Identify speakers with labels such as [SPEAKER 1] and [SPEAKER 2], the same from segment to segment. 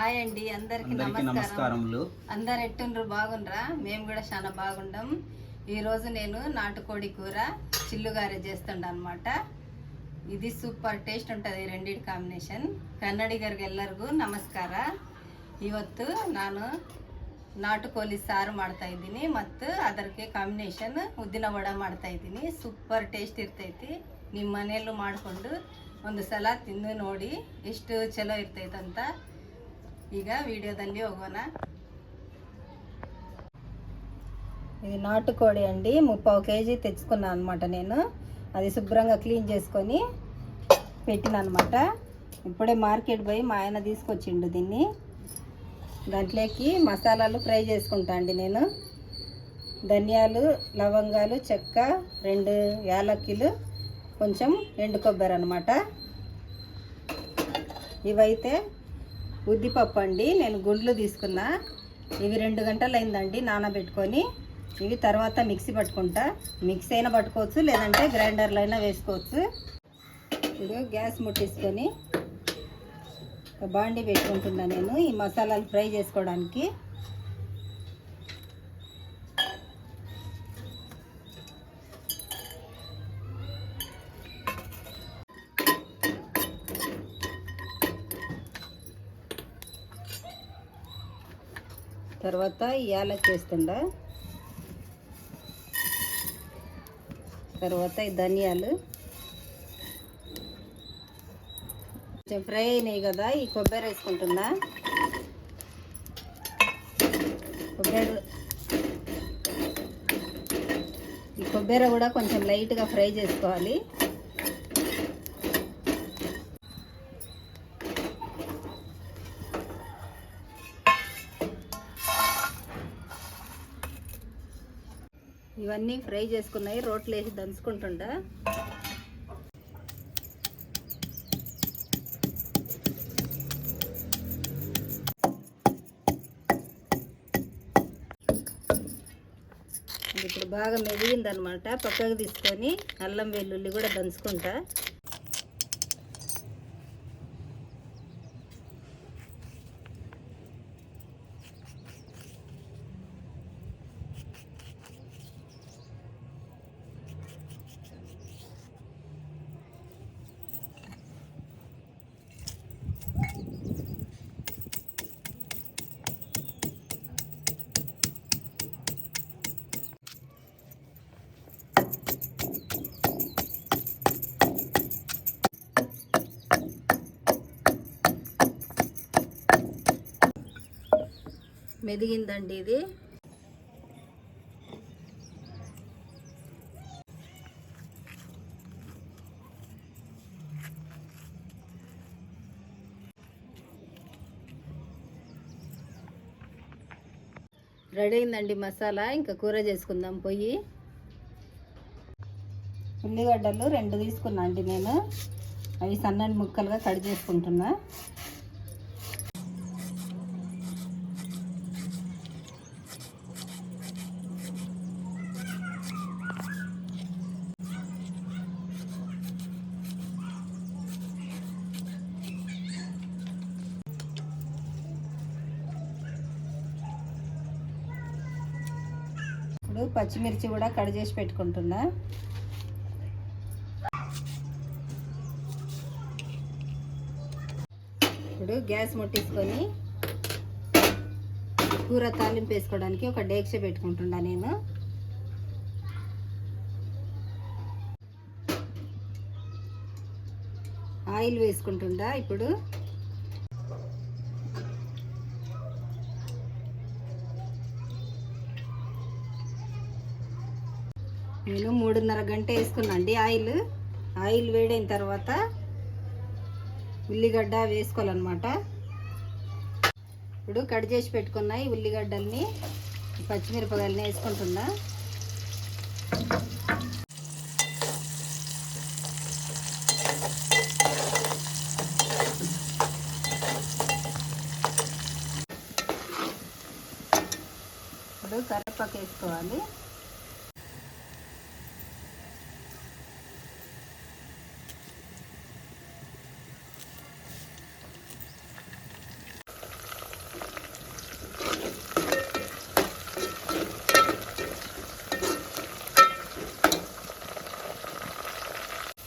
[SPEAKER 1] Hi అండి అందరికి
[SPEAKER 2] అందరికీ
[SPEAKER 1] నమస్కారం
[SPEAKER 2] నమస్కారములు
[SPEAKER 1] అందరు ఎట్టుండ్రు బాగుండ్రా మేము కూడా చాలా బాగుండం ఈ రోజు నేను నాటుకోడి కూర చిల్లుగారె చేస్తుండ అనమాట ఇది ಸೂಪರ್ ಟೇಸ್ಟ್ ఉంటుంది రెండిటి ಕಾಂಬಿನೇಷನ್ ಕನ್ನಡಿಗರಿಗೆ ಎಲ್ಲರಿಗೂ ನಮಸ್ಕಾರ ಇವತ್ತು ನಾನು ನಾಟುಕೋಳಿ ಸಾರು ಮಾಡ್ತಾ ಇದ್ದೀನಿ ಮತ್ತು ಅದಕ್ಕೆ ಕಾಂಬಿನೇಷನ್ ಉದ್ದಿನ ವಡ ಮಾಡ್ತಾ ಇದ್ದೀನಿ ಸೂಪರ್ ಟೇಸ್ಟ್ ಇರ್ತೈತಿ ನಿಮ್ಮ ಮನೆಯಲ್ಲೂ ಮಾಡಿಕೊಂಡು ಒಂದು ಸಲ ತಿಂದು ನೋಡಿ ಎಷ್ಟು ಚಲೋ ಇರ್ತೈತಂತ ಈಗ ವಿಡಿಯೋದಲ್ಲಿ ಹೋಗೋಣ ఇది నాటుకోడి అండి ముప్పావు కేజీ తెచ్చుకున్నాను అనమాట నేను అది శుభ్రంగా క్లీన్ చేసుకొని పెట్టిన అనమాట ఇప్పుడే మార్కెట్ పోయి మా ఆయన తీసుకొచ్చిండు దీన్ని దాంట్లోకి మసాలాలు ఫ్రై చేసుకుంటా అండి నేను ధనియాలు లవంగాలు చెక్క రెండు యాలక్కిలు కొంచెం ఎండు కొబ్బరి అనమాట ఇవైతే ఉద్దిపప్పు అండి. నేను గుండ్లు తీసుకున్నా. ఇవి రెండు గంటలు అయిందండి నానబెట్టుకొని. ఇవి తర్వాత మిక్సీ పట్టుకుంటా. మిక్సీ అయినా పట్టుకోవచ్చు లేదంటే గ్రైండర్లో అయినా వేసుకోవచ్చు. ఇప్పుడు గ్యాస్ ముట్టించుకొని బాండీ బాండి పెట్టుకుంటున్నా నేను ఈ మసాలాలు ఫ్రై చేసుకోవడానికి. తర్వాత యాలక్ వేస్తుండా తర్వాత ఈ ధనియాలు. కొంచెం ఫ్రై అయినాయి కదా ఈ కొబ్బరి వేసుకుంటున్నా కొబ్బరి. ఈ కొబ్బరి కూడా కొంచెం లైట్గా ఫ్రై చేసుకోవాలి. ఇవన్నీ ఫ్రై చేసుకున్నాయి. రోట్లు వేసి దంచుకుంటుండా. ఇప్పుడు బాగా మెదిగిందనమాట. పక్కకు తీసుకొని అల్లం వెల్లుల్లి కూడా దంచుకుంటా. మెదిగిందండి ఇది. రెడీ అయిందండి మసాలా. ఇంకా కూర చేసుకుందాం పొయ్యి. ఉల్లిగడ్డలు రెండు తీసుకున్నా అండి నేను. అవి సన్నని ముక్కలుగా కట్ చేసుకుంటున్నా ఇప్పుడు పచ్చిమిర్చి కూడా కట్ చేసి పెట్టుకుంటున్నా. ఇప్పుడు గ్యాస్ ముట్టించుకొని కూర తాలింపు వేసుకోవడానికి ఒక డేక్ష పెట్టుకుంటున్నా నేను. ఆయిల్ వేసుకుంటుండా ఇప్పుడు? నేను మూడున్నర గంట వేసుకున్నాండి ఆయిల్ ఆయిల్ వేడైన తర్వాత ఉల్లిగడ్డ వేసుకోవాలన్నమాట. ఇప్పుడు కట్ చేసి పెట్టుకున్నాయి ఉల్లిగడ్డల్ని పచ్చిమిరపకాయలని వేసుకుంటున్నా. ఇప్పుడు కరివేపాకు వేసుకోవాలి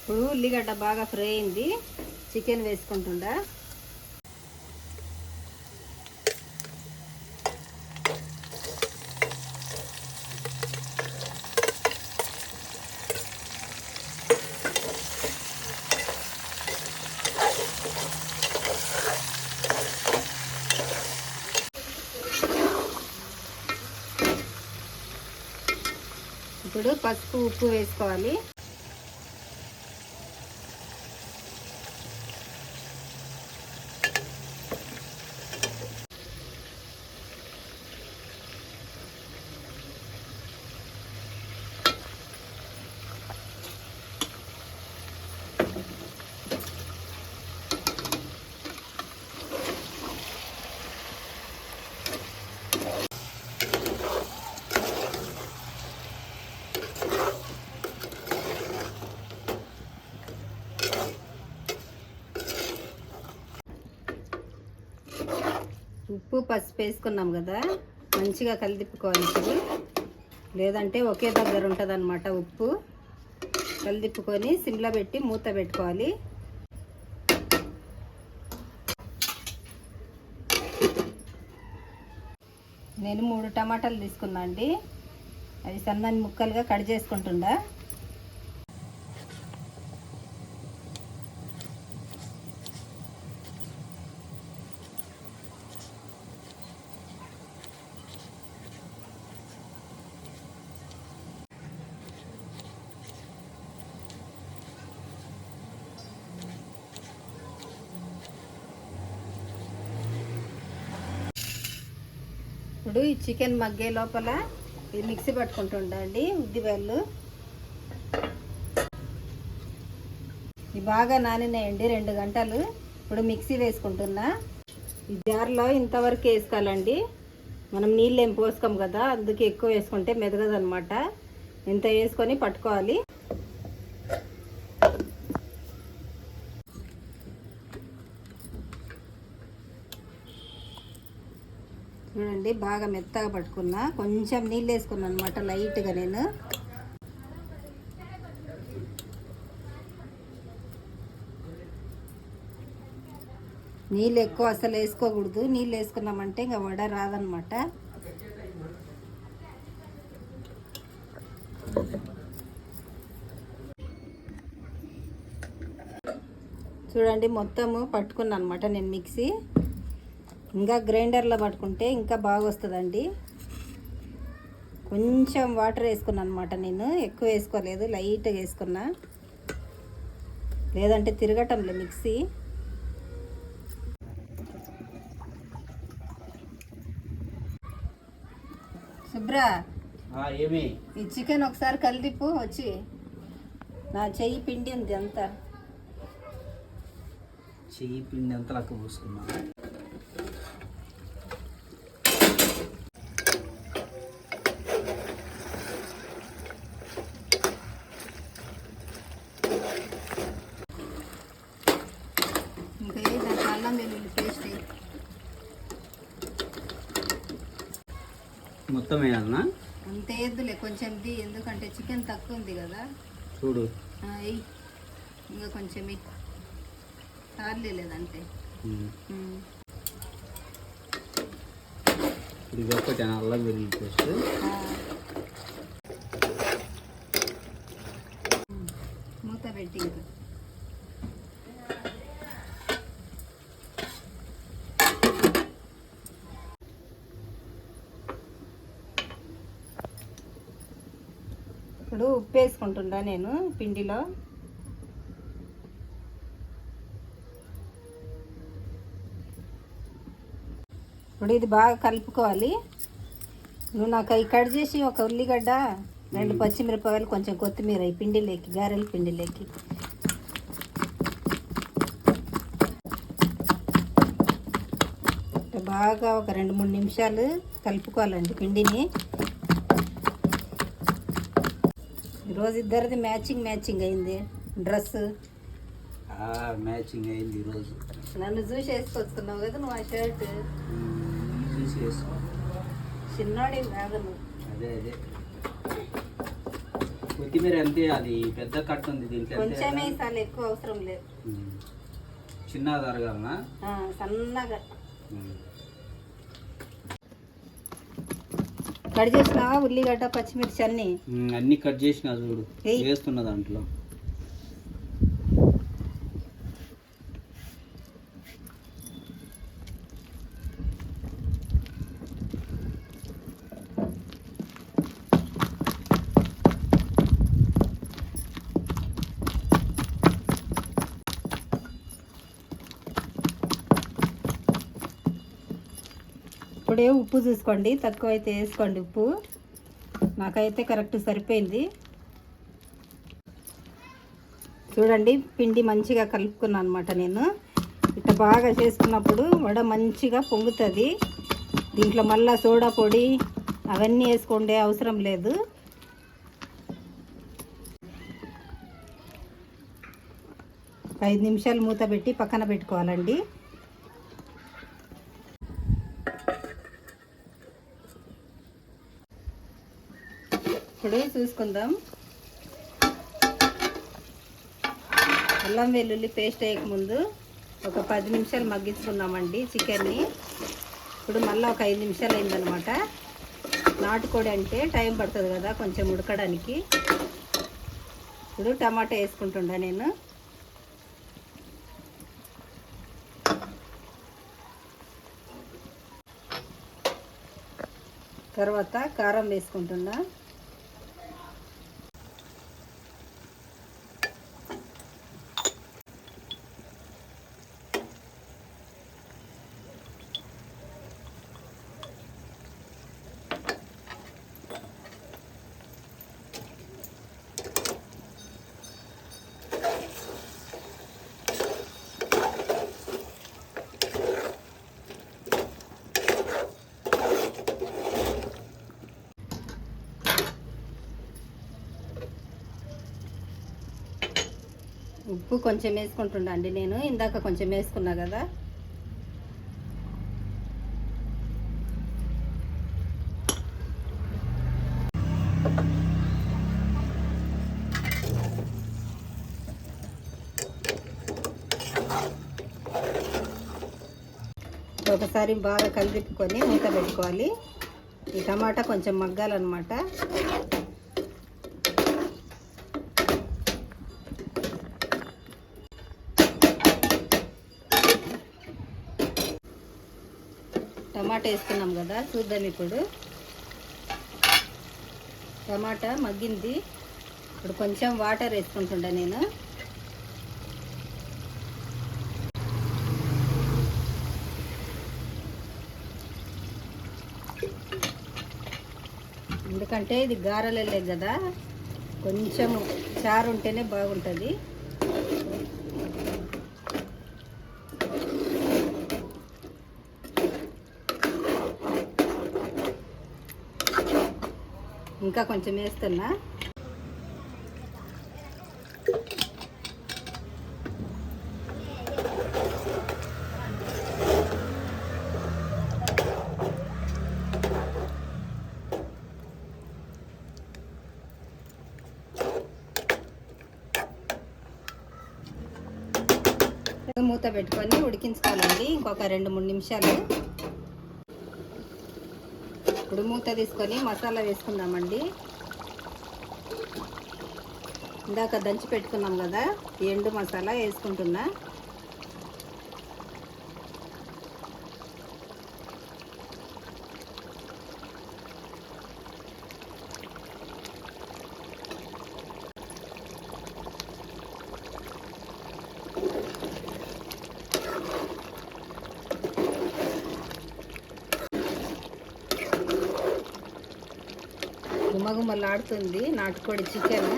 [SPEAKER 1] ఇప్పుడు ఉల్లిగడ్డ బాగా ఫ్రై అయింది. చికెన్ వేసుకుంటుండా. ఇప్పుడు పసుపు ఉప్పు వేసుకోవాలి. ఉప్పు పసుపు వేసుకున్నాం కదా. మంచిగా కలిదిప్పుకోవాలి ఇప్పుడు. లేదంటే ఒకే దగ్గర ఉంటుంది ఉప్పు. కలిదిప్పుకొని సిమ్లో పెట్టి మూత పెట్టుకోవాలి. నేను మూడు టమాటాలు తీసుకున్నా అండి. అవి సన్నని ముక్కలుగా కట్ చేసుకుంటుండా. ఇప్పుడు ఈ చికెన్ మగ్గే లోపల ఇది మిక్సీ పట్టుకుంటుండండి అండి ఇవి బాగా నానినాయండి రెండు గంటలు. ఇప్పుడు మిక్సీ వేసుకుంటున్నా. ఈ జార్లో ఇంతవరకు వేసుకోవాలండి. మనం నీళ్ళు ఏం పోసుకోం కదా అందుకే ఎక్కువ వేసుకుంటే మెదగదనమాట. ఇంత వేసుకొని పట్టుకోవాలి. చూడండి బాగా మెత్తగా పట్టుకున్నా. కొంచెం నీళ్ళు వేసుకున్నాను అనమాట లైట్గా నేను. నీళ్ళు ఎక్కువ అసలు వేసుకోకూడదు. నీళ్ళు వేసుకున్నామంటే ఇంకా వడ రాదనమాట చూడండి మొత్తము పట్టుకున్నాను అనమాట నేను మిక్సీ. ఇంకా గ్రైండర్లో పట్టుకుంటే ఇంకా బాగా వస్తుందండి కొంచెం వాటర్ వేసుకున్నాను అనమాట నేను. ఎక్కువ వేసుకోలేదు లైట్గా వేసుకున్నా. లేదంటే తిరగటంలే మిక్సీ. శుభ్రా
[SPEAKER 2] ఏమి?
[SPEAKER 1] ఈ చికెన్ ఒకసారి కలిదిప్పు వచ్చి. నా చెయ్యి పిండి ఉంది అంతా.
[SPEAKER 2] చెయ్యి పిండి అంతా లెక్క పోసుకున్నా
[SPEAKER 1] ఇంకా ఏ దాంట్లో అల్లం వెల్లుల్లి పేస్ట్ వేయి.
[SPEAKER 2] మొత్తం వేయాలనా
[SPEAKER 1] అంత వేద్దులే కొంచెం ది ఎందుకంటే చికెన్ తక్కువ ఉంది కదా
[SPEAKER 2] చూడు
[SPEAKER 1] ఆ, ఇంకా కొంచెం వెయ్యి చాలే లేదంటే
[SPEAKER 2] ఉమ్.
[SPEAKER 1] ఉమ్.
[SPEAKER 2] ఇప్పుడు ఇది ఒక్కటి అల్లం వెల్లుల్లి పేస్ట్
[SPEAKER 1] ఆ. ఉమ్. మూత పెట్టి ఇంకా ఇప్పుడు ఉప్పు వేసుకుంటుండా నేను పిండిలో. ఇప్పుడు ఇది బాగా కలుపుకోవాలి. నువ్వు నాకు అవి కట్ చేసి ఒక ఉల్లిగడ్డ రెండు పచ్చిమిరపకాయలు కొంచెం కొత్తిమీర ఈ పిండిలోకి గారెల పిండిలోకి. బాగా ఒక రెండు మూడు నిమిషాలు కలుపుకోవాలండి పిండిని. ఈరోజు ఇద్దరిది మ్యాచింగ్ మ్యాచింగ్ అయింది. డ్రెస్
[SPEAKER 2] మ్యాచింగ్ అయింది ఈరోజు.
[SPEAKER 1] నన్ను చూసి వేసుకొచ్చుకున్నావు కదా నువ్వు ఆ షర్ట్
[SPEAKER 2] చూసి వేసుకో.
[SPEAKER 1] చిన్నోడి కాదు
[SPEAKER 2] అదే అదే. కొత్తిమీర అంతే అది పెద్ద కట్ట ఉంది దీంట్లో.
[SPEAKER 1] కొంచెమే? చాలా ఎక్కువ అవసరం లేదు.
[SPEAKER 2] తరగాలనా
[SPEAKER 1] ఆ, సన్నగా
[SPEAKER 2] ఉమ్.
[SPEAKER 1] కట్ చేసినావా? ఉల్లిగడ్డ పచ్చిమిర్చి అన్ని?
[SPEAKER 2] అన్ని కట్ చేసిన చూడు. వేస్తున్న దాంట్లో.
[SPEAKER 1] ఇప్పుడే ఉప్పు చూసుకోండి. తక్కువ అయితే వేసుకోండి ఉప్పు. నాకైతే కరెక్ట్ సరిపోయింది. చూడండి పిండి మంచిగా కలుపుకున్నాను అనమాట నేను. ఇట్లా బాగా చేసుకున్నప్పుడు వడ మంచిగా పొంగుతుంది. దీంట్లో మళ్ళీ సోడా పొడి అవన్నీ వేసుకోండే అవసరం లేదు. ఐదు నిమిషాలు మూత పెట్టి పక్కన పెట్టుకోవాలండి. ఇప్పుడు చూసుకుందాం. అల్లం వెల్లుల్లి పేస్ట్ వేయకముందు ఒక పది నిమిషాలు మగ్గించుకున్నామండి చికెన్ని. ఇప్పుడు మళ్ళీ ఒక ఐదు నిమిషాలు అయిందనమాట. నాటుకోడి అంటే టైం పడుతుంది కదా కొంచెం ఉడకడానికి. ఇప్పుడు టమాటా వేసుకుంటుండా నేను. తర్వాత కారం వేసుకుంటున్నా. ఉప్పు కొంచెం వేసుకుంటుండండి నేను. ఇందాక కొంచెం వేసుకున్నా కదా. ఒకసారి బాగా కలిపికొని మూత పెట్టుకోవాలి. ఈ టమాటా కొంచెం మగ్గాలన్నమాట. టమాటా వేసుకున్నాం కదా చూద్దాం ఇప్పుడు. టమాటా మగ్గింది. ఇప్పుడు కొంచెం వాటర్ వేసుకుంటుండే నేను. ఎందుకంటే ఇది గారెలే కదా కొంచెం చారు ఉంటేనే బాగుంటుంది. ఇంకా కొంచెం వేస్తున్నా. మూత పెట్టుకొని ఉడికించుకోవాలండి. ఇంకొక రెండు మూడు నిమిషాలు. ఇప్పుడు మూత తీసుకొని మసాలా వేసుకుందామండి. ఇందాక దంచి పెట్టుకున్నాం కదా ఎండు మసాలా వేసుకుంటున్నా. గుమగుమలాడుతుంది నాటుకోడి చికెన్.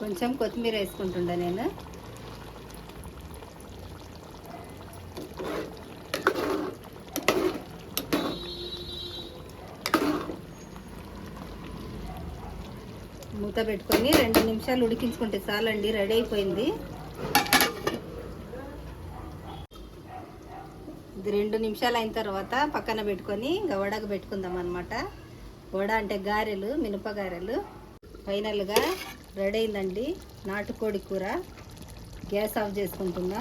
[SPEAKER 1] కొంచెం కొత్తిమీర వేసుకుంటుండే నేను. మూత పెట్టుకొని రెండు నిమిషాలు ఉడికించుకుంటే చాలండి రెడీ అయిపోయింది. ఇది రెండు నిమిషాలు అయిన తర్వాత పక్కన పెట్టుకొని ఇంకా వడకు పెట్టుకుందాం అనమాట వడ అంటే గారెలు మినప గారెలు ఫైనల్గా రెడీ అయిందండి నాటుకోడి కూర. గ్యాస్ ఆఫ్ చేసుకుంటున్నా.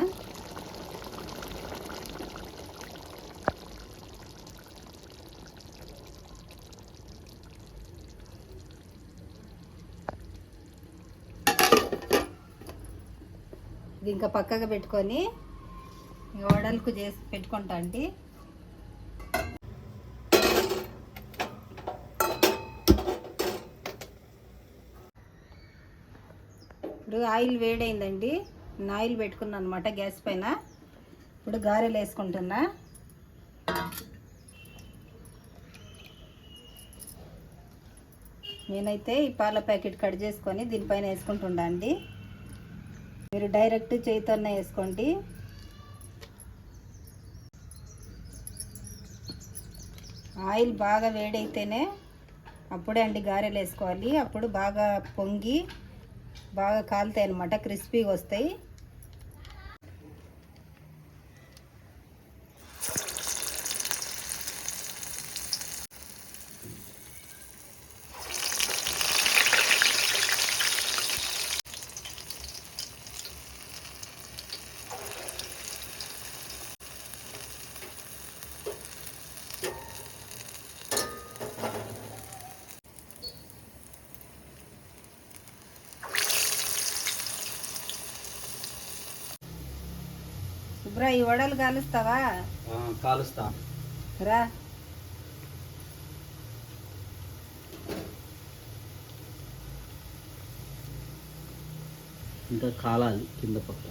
[SPEAKER 1] ఇది ఇంకా పక్కగా పెట్టుకొని వడలకు చేసి పెట్టుకుంటా అండి. ఇప్పుడు ఆయిల్ వేడైందండి. నేను ఆయిల్ పెట్టుకున్నాను అనమాట గ్యాస్ పైన. ఇప్పుడు గారెలు వేసుకుంటున్నా. నేనైతే ఈ పాల ప్యాకెట్ కట్ చేసుకొని దీనిపైన వేసుకుంటుండా అండి. మీరు డైరెక్ట్ చేయితోనే వేసుకోండి. ఆయిల్ బాగా వేడైతేనే అప్పుడే అండి గారెలు వేసుకోవాలి అప్పుడు బాగా పొంగి బాగా కాలుతాయి అన్నమాట క్రిస్పీగా వస్తాయి శుభ్ర ఈ వడలు కాలుస్తావా?
[SPEAKER 2] కాలుస్తా.
[SPEAKER 1] రా.
[SPEAKER 2] ఇంకా కాలాలి కింద పక్క.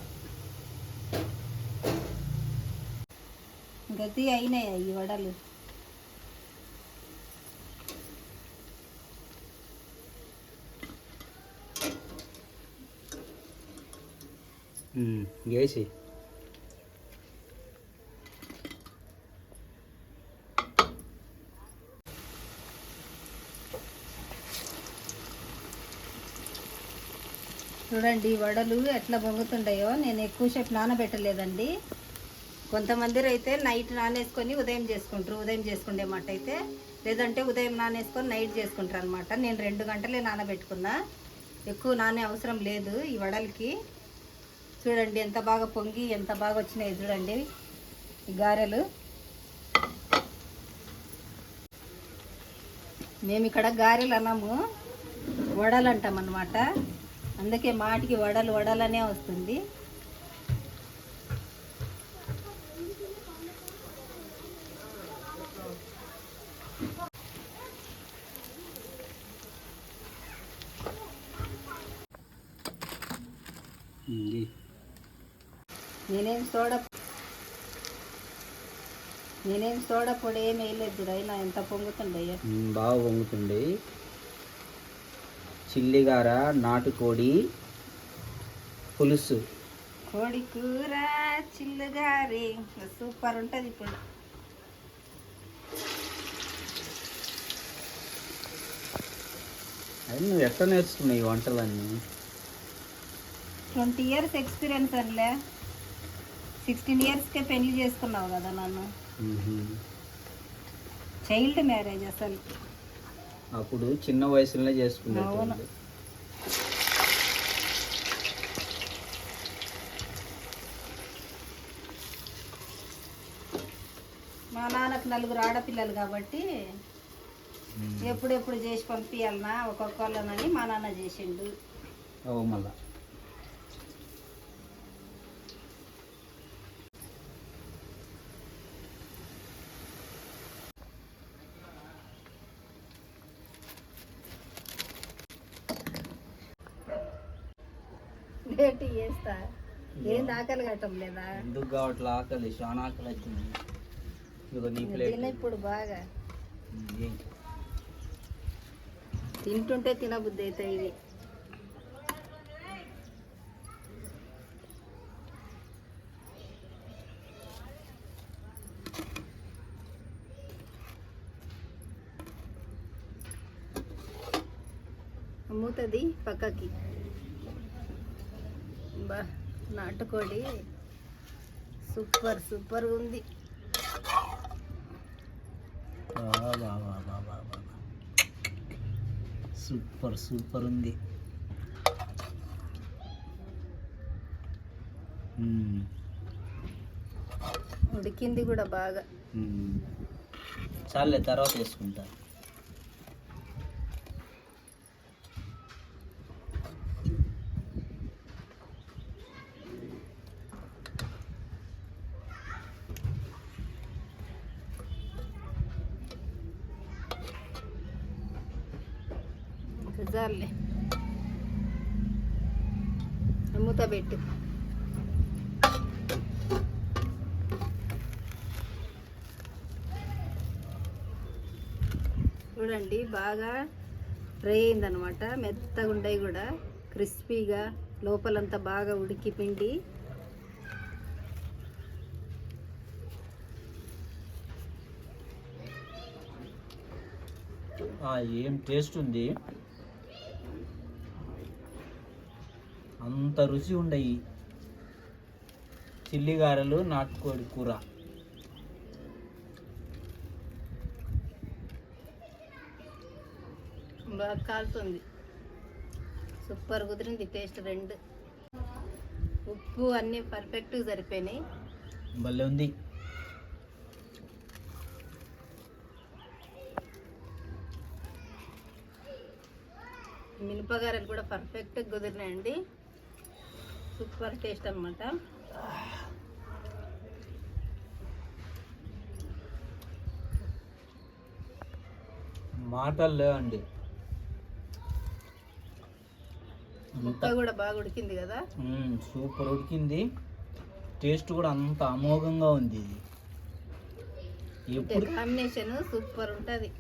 [SPEAKER 1] గతి అయినాయి ఈ వడలు?
[SPEAKER 2] వేసి
[SPEAKER 1] చూడండి వడలు ఎట్లా పొంగుతుంటాయో నేను ఎక్కువసేపు నానబెట్టలేదండి. కొంతమంది అయితే నైట్ నానేసుకొని ఉదయం చేసుకుంటారు. ఉదయం చేసుకుండే మాట అయితే లేదంటే ఉదయం నానేసుకొని నైట్ చేసుకుంటారు అనమాట నేను రెండు గంటలే నానబెట్టుకున్నా. ఎక్కువ నానే అవసరం లేదు ఈ వడలకి. చూడండి ఎంత బాగా పొంగి ఎంత బాగా వచ్చినాయి చూడండి ఈ గారెలు. మేము ఇక్కడ గారెలు అన్నాము వడలు అంటాం అన్నమాట అందుకే మాటికి వడలు వడలనే వస్తుంది. నేనేం సోడా నేనేం సోడా పొడి ఏమి వేయలేదు అయినా ఎంత పొంగుతుండయ్యా
[SPEAKER 2] బాగా పొంగుతుంది. చిల్లిగార నాటుకోడి పులుసు.
[SPEAKER 1] కోడి కూర చిల్లుగారి. సూపర్ ఉంటుంది ఇప్పుడు.
[SPEAKER 2] అది నువ్వు ఎట్లా నేర్చుకున్నావు ఈ వంటలన్నీ?
[SPEAKER 1] ట్వంటీ ఇయర్స్ ఎక్స్పీరియన్స్ అనిలే. సిక్స్టీన్ ఇయర్స్కే పెళ్ళి చేసుకున్నావు కదా నన్ను. చైల్డ్ మ్యారేజ్ అసలు.
[SPEAKER 2] అప్పుడు చిన్న వయసులోనే. చేసుకునేటోళ్ళు
[SPEAKER 1] మా నాన్నకు నలుగురు ఆడపిల్లలు కాబట్టి. ఎప్పుడెప్పుడు చేసి పంపించాలనా ఒక్కొక్కళ్ళనని మా నాన్న చేసిండు
[SPEAKER 2] మళ్ళా
[SPEAKER 1] చేస్తా. ఏం దాఖలు కట్టం లేదా?
[SPEAKER 2] ఎందుకు కావట్లే ఆకలి చాలా ఆకలి అవుతుంది ఇదిగో నీ ప్లేట్.
[SPEAKER 1] తిన ఇప్పుడు బాగా. తింటుంటే తినబుద్ధి అవుతాయి ఇవి అమ్ముతుంది పక్కకి. బా నాటుకోడి సూపర్ సూపర్ ఉంది.
[SPEAKER 2] సూపర్ సూపర్ ఉంది.
[SPEAKER 1] ఉడికింది కూడా బాగా.
[SPEAKER 2] చాలే తర్వాత వేసుకుంటా
[SPEAKER 1] ఇంకా చాలులే మూత పెట్టు చూడండి బాగా ఫ్రై అయిందనమాట. మెత్తగా ఉండయి కూడా క్రిస్పీగా లోపలంతా బాగా ఉడికి పిండి.
[SPEAKER 2] ఏం టేస్ట్ ఉంది? అంత రుచి ఉండయి. చిల్లి గారెలు నాటుకోడి కూర.
[SPEAKER 1] బాగా కాలుతుంది. సూపర్ కుదిరింది టేస్ట్ రెండు. ఉప్పు అన్నీ పర్ఫెక్ట్గా సరిపోయినాయి.
[SPEAKER 2] భలే ఉంది.
[SPEAKER 1] మినపగారలు కూడా పర్ఫెక్ట్గా కుదిరినాయండి. సూపర్ టేస్ట్ అనమాట
[SPEAKER 2] మాటలు లేవండి.
[SPEAKER 1] ముక్క కూడా బాగా ఉడికింది కదా?
[SPEAKER 2] సూపర్ ఉడికింది. టేస్ట్ కూడా అంత అమోఘంగా ఉంది ఇది. ఎప్పుడు?
[SPEAKER 1] కాంబినేషన్ సూపర్ ఉంటుంది.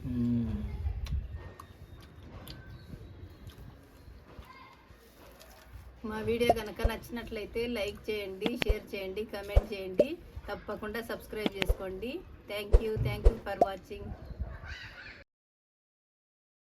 [SPEAKER 1] మా వీడియో కనుక నచ్చినట్లయితే లైక్ చేయండి షేర్ చేయండి కమెంట్ చేయండి. తప్పకుండా సబ్స్క్రైబ్ చేసుకోండి. Thank you thank you for watching